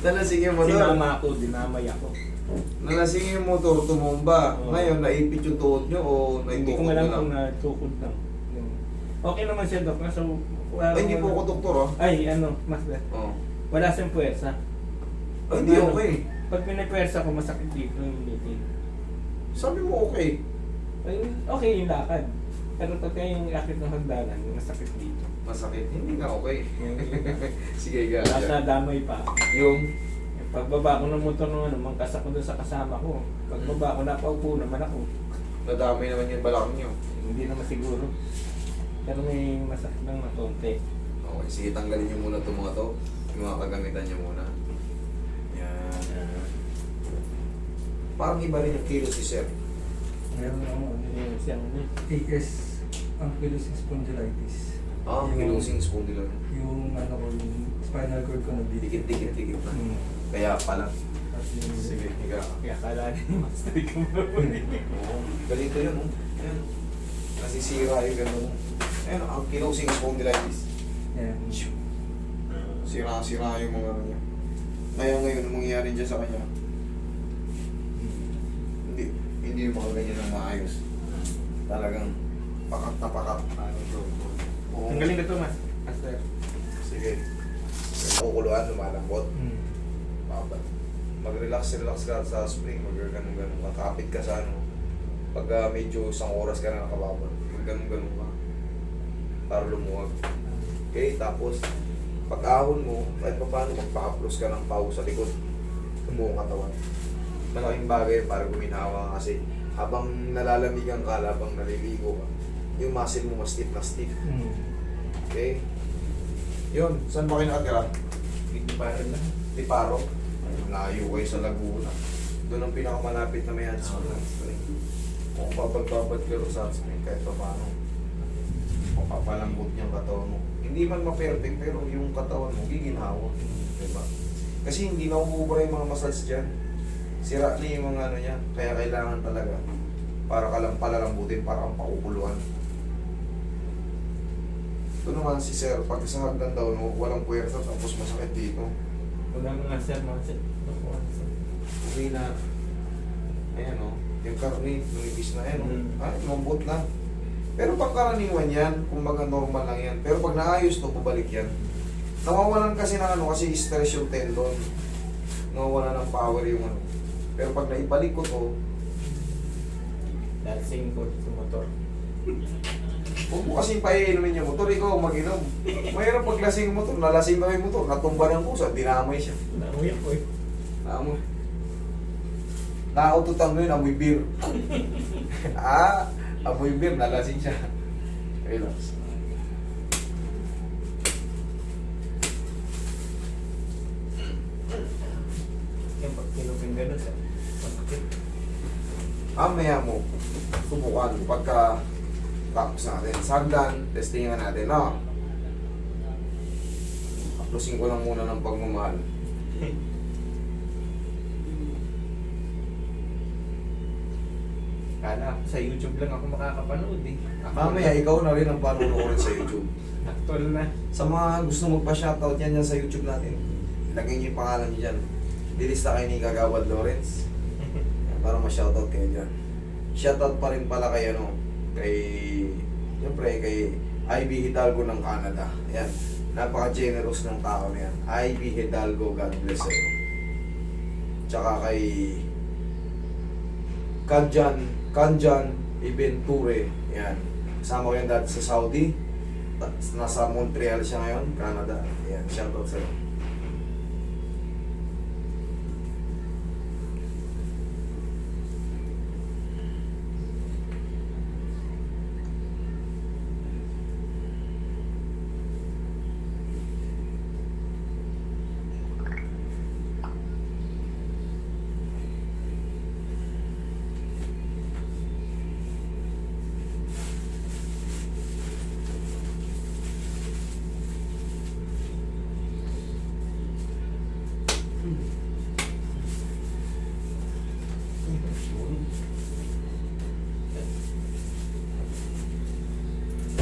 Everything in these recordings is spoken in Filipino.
Nalasing yung motor. Sinama ako, dinamay ako. Nalasing yung motor, tumumba. Oo. Ngayon, naipit yung tuhod nyo o Hindi ko naitukod alam lang? kung natukod lang. Okay naman siya, Dok. Kaso, wala Ay, hindi po ako doktor, ah. Ay, ano, mas Oo. Wala siyang puwersa. Ay, hindi Ano? okay. Pag pinipwersa ko, masakit dito yung ngipin. Sabi mo okay. Ay, Okay yung lakad. Pero pagka yung akit ng hagdanan, masakit dito. Masakit. Hindi nga okay. Sige, ga. Nasa damay pa. Yung, Pagbaba ko ng motor ng ano, mangkas ako doon sa kasama ko. Pagbaba ko, napaupo naman ako. nadamay naman yung balakang nyo. Hindi naman siguro. Pero may masakit ng makonti. Okay, sige, tanggalin nyo muna itong mga to. Yung mga kagamitan nyo muna. Yan. Parang iba rin yung kilo si Sir. Meron ako ano yung siyang ano. AS, ankylosing spondylitis. Ah, Yung- kilosing spondylar. Yung ano ko, yung spinal cord ko nabibigit. Dikit-dikit-dikit na. Hmm. Kaya pala. Tapos yung- Sige, higa. Kaya kala ni Master ko marunong. Oo, ganito yun. Oh. Ayan. Nasisira yung gano'n. Ayan, ang kilosing spondylitis. Yan. Sira-sira yung mga ano niya. Ngayon ngayon, ang mangyayari dyan sa kanya, hindi yung mga ganyan na maayos. Talagang pakat na pakat. Oo. Ang galing na to, Mas- Master. Sige. Kukuluan, lumalambot. Hmm. Baba. Mag-relax, relax ka sa spring, mag ganun ka. Kapit ka sa ano. Pag ah, medyo isang oras ka na nakababad, mag ganun ka. Para lumuwag. Okay, tapos pag ahon mo, kahit pa paano magpa-upload ka ng pau sa likod ng buong katawan. Malaking bagay para guminawa ka kasi habang nalalamigan ka, habang naliligo ka, yung muscle mo mas stiff na stiff. Hmm. Okay? Yun, saan ba kayo nakatira? Hindi pa rin lang. Tiparo. Layo kayo sa Laguna. Doon ang pinakamalapit na may hot spring. Kung babad-babad ka rin sa spring, kahit pa paano. Mapapalambot niyang katawan mo. Hindi man ma-perfect, pero yung katawan mo, giginawa. Diba? Kasi hindi na umubra yung mga massage dyan. Sira na yung mga ano niya. Kaya kailangan talaga para ka lang palalambutin, para kang pakukuluan. Ito naman si Sir, pag sa hagdan daw, no, walang puwersa tapos masakit dito. Wala mga sir, mga sir. Nakuha, sir. Uwi na. Ayan o. Yung karne, lumipis na. Ayan o. Mm. Ay, lumambot na. Pero pangkaraniwan yan, kumbaga normal lang yan. Pero pag naayos to, pabalik yan. Nawawalan kasi ng ano, kasi stress yung tendon. Nawawalan ng power yung ano. Pero pag naibalik ko to, same ko sa motor. huwag mo kasing paiinumin yung motor, ikaw mag-inom. Mayroon pag lasing yung motor, nalasing daw yung motor, natumba ng pusa, dinamay siya. Nauwi ako eh. Amoy. Nakaututan mo yun, amoy beer. ah, amoy beer, nalasing siya. Relax. Yung pag kinupin gano'n sir. Pagkakit. Mamaya mo, subukan mo pagka tapos natin. Sagdan, testingan natin, no? Aplusin ko lang muna ng pagmamahal. Kala sa YouTube lang ako makakapanood eh. Ako Mamaya, ikaw na rin ang panunuorin sa YouTube. Actual na. Sa mga gusto magpa-shoutout yan yan sa YouTube natin, ilagay niyo yung pangalan niyo dyan. Dilista kayo ni Kagawad Lawrence. Para ma-shoutout kayo dyan. Shoutout pa rin pala kay ano, kay, siyempre kay IB Hidalgo ng Canada. Yan, napaka-generous ng tao na yan. IB Hidalgo, God bless sa'yo. Tsaka kay Kanjan, Kanjan Ibenture. Yan. Kasama ko yan dati sa Saudi. Nasa Montreal siya ngayon, Canada. Yan, shoutout sa'yo.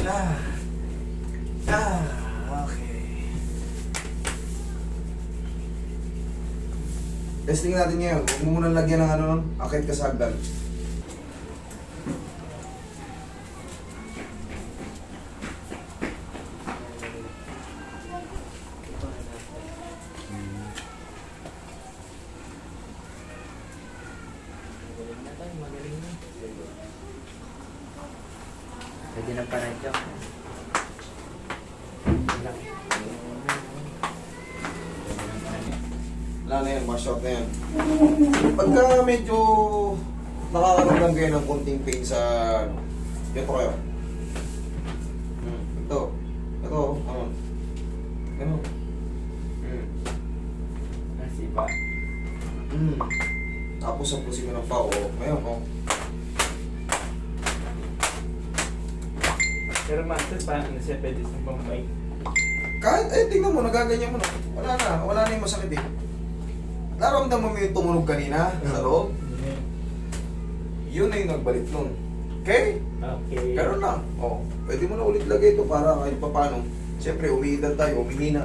Ah. Ah, okay. Testing natin ngayon. Huwag mo muna lagyan ng ano nun. Akit ka sa hagdan. Pwede na pa rin joke. Wala na yan, ma-short na yan. Pagka medyo nakakaramdam kayo ng konting pain sa ano, ito kayo. Hmm, ito. Ito, ano. Ano. Hmm. Nasiba. Hmm. Tapos sa pusin mo ng pao. Ngayon, oh. Pero master, paano siya pwede sa Bombay? Kahit, eh, tingnan mo, nagaganyan mo na. Wala na, wala na yung masakit eh. Naramdaman mo yung tumunog kanina sa loob? Yun na yung nagbalik nun. Okay? Okay. Ganun lang. Oh, pwede mo na ulit lagay ito para kahit pa paano. Siyempre, umiidad tayo, umihina.